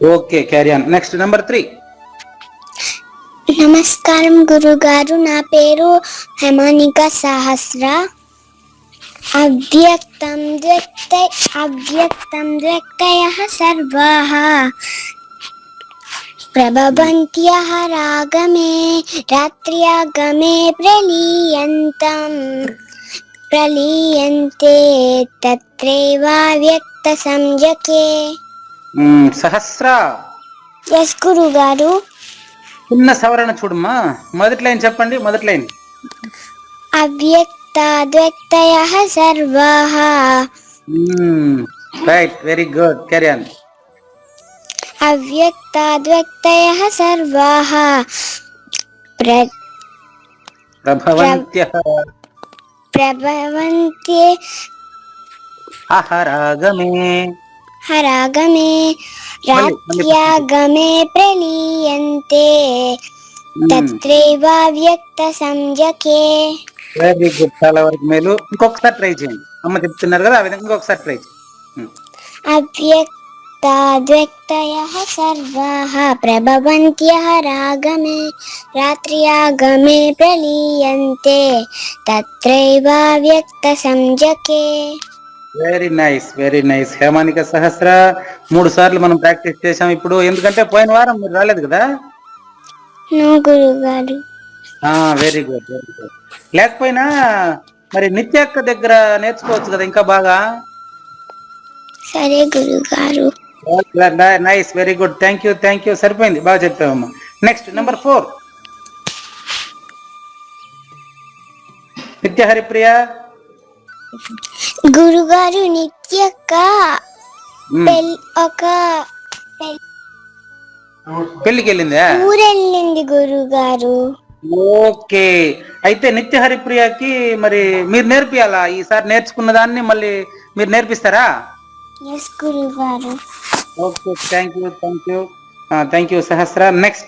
Okay carry next number three నమస్కారం గురుగారు. నా పేరు హెమానిక సహస్ర. అవ్యక్తం ద్వ్యక్త అవ్యక్తం ద్వ్యక్తయ సర్వా. ప్రభవంత్య రాగమే రాత్ర్యాగమే ప్రలీయంతం. ప్రలీయంతే తత్రైవ వ్యక్త సంజకే సహస్ర. ఎస్ గురుగారు చిన్న సవరణ చూడమ్మా. మొదటి లైన్ చెప్పండి మొదటి లైన్. అవ్యక్తాద్వ్యక్తయ సర్వాః. Right very good carry on అవ్యక్తాద్వ్యక్తయ సర్వాః. ప్ర ప్రభవంత్య. ప్రభవంతే అహరాగమే హరాగమే రాత్యాగమే ప్రలీయంతే తత్రైవ వ్యక్త సంజకే వెరీ గుడ్ చాలా వరకు మేలు ఇంకొకసారి ట్రై చేయండి. అమ్మ చెప్తున్నారు కదా ఆ విధంగా ఇంకొకసారి ట్రై చేయండి. మ్మ్. అవ్యక్తాద్వ్యక్తయ సర్వాః ప్రభవంత్యః రాగమే రాత్ర్యాగమే ప్రలీయంతే తత్రైవ వ్యక్త సంజకే very nice very nice Hemanika Sahasra మూడు సార్లు మనం ప్రాక్టీస్ చేసాం ఇప్పుడు. ఎందుకంటే పోయిన వారం మీరు రాలేదు కదా? వెరీ గుడ్ వెరీ గుడ్ లేకపోయినా మరి నిత్యక్క దగ్గర నేర్చుకోవచ్చు కదా ఇంకా బాగా? సరే గురుగారు nice very good thank you thank you సరిపోయింది బాగా చెప్పావమ్మా. నెక్స్ట్ నెంబర్ ఫోర్ నిత్య హరిప్రియ. గురుగారు నిత్యక్క ఒక పెళ్ళికి వెళ్ళిందా ఊరెళ్ళింది గురుగారు. ఓకే. అయితే నిత్య హరిప్రియకి మరి మీరు నేర్పియాలా? ఈసారి నేర్చుకున్న దాన్ని మళ్ళీ మీరు నేర్పిస్తారా? ఎస్ గురుగారు. Okay thank you thank you thank you Sahasra. Next